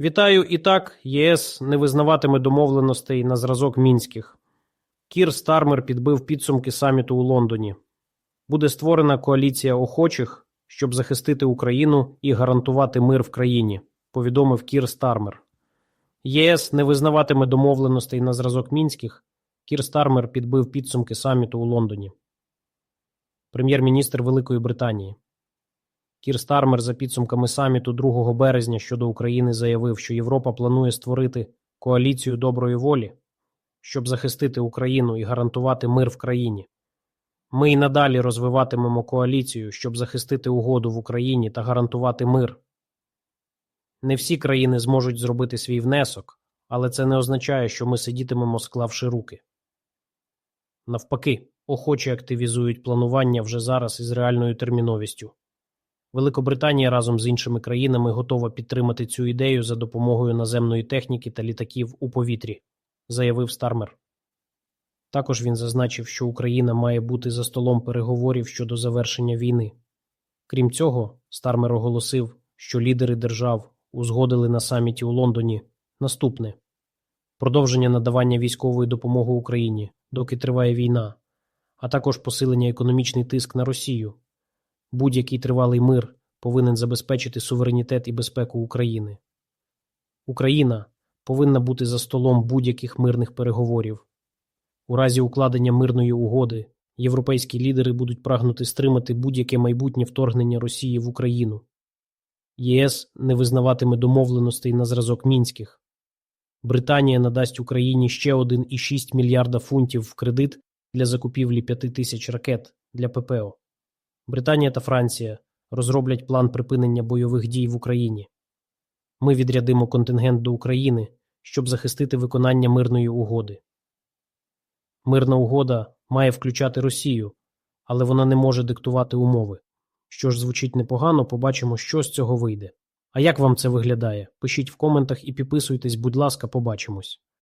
Вітаю і так, ЄС не визнаватиме домовленостей на зразок мінських. Кір Стармер підбив підсумки саміту у Лондоні. Буде створена коаліція охочих, щоб захистити Україну і гарантувати мир в країні, повідомив Кір Стармер. ЄС не визнаватиме домовленостей на зразок мінських. Кір Стармер підбив підсумки саміту у Лондоні. Прем'єр-міністр Великої Британії. Кір Стармер за підсумками саміту 2 березня щодо України заявив, що Європа планує створити коаліцію доброї волі, щоб захистити Україну і гарантувати мир в країні. Ми й надалі розвиватимемо коаліцію, щоб захистити угоду в Україні та гарантувати мир. Не всі країни зможуть зробити свій внесок, але це не означає, що ми сидітимемо, склавши руки. Навпаки, охочі активізують планування вже зараз із реальною терміновістю. Великобританія разом з іншими країнами готова підтримати цю ідею за допомогою наземної техніки та літаків у повітрі, заявив Стармер. Також він зазначив, що Україна має бути за столом переговорів щодо завершення війни. Крім цього, Стармер оголосив, що лідери держав узгодили на саміті у Лондоні наступне продовження надавання військової допомоги Україні, доки триває війна, а також посилення економічний тиск на Росію. Будь-який тривалий мир повинен забезпечити суверенітет і безпеку України. Україна повинна бути за столом будь-яких мирних переговорів. У разі укладення мирної угоди європейські лідери будуть прагнути стримати будь-яке майбутнє вторгнення Росії в Україну. ЄС не визнаватиме домовленостей на зразок мінських. Британія надасть Україні ще 1,6 мільярда фунтів в кредит для закупівлі 5 тисяч ракет для ППО. Британія та Франція розроблять план припинення бойових дій в Україні. Ми відрядимо контингент до України, щоб захистити виконання мирної угоди. Мирна угода має включати Росію, але вона не може диктувати умови. Що ж звучить непогано, побачимо, що з цього вийде. А як вам це виглядає? Пишіть в коментах і підписуйтесь, будь ласка, побачимось.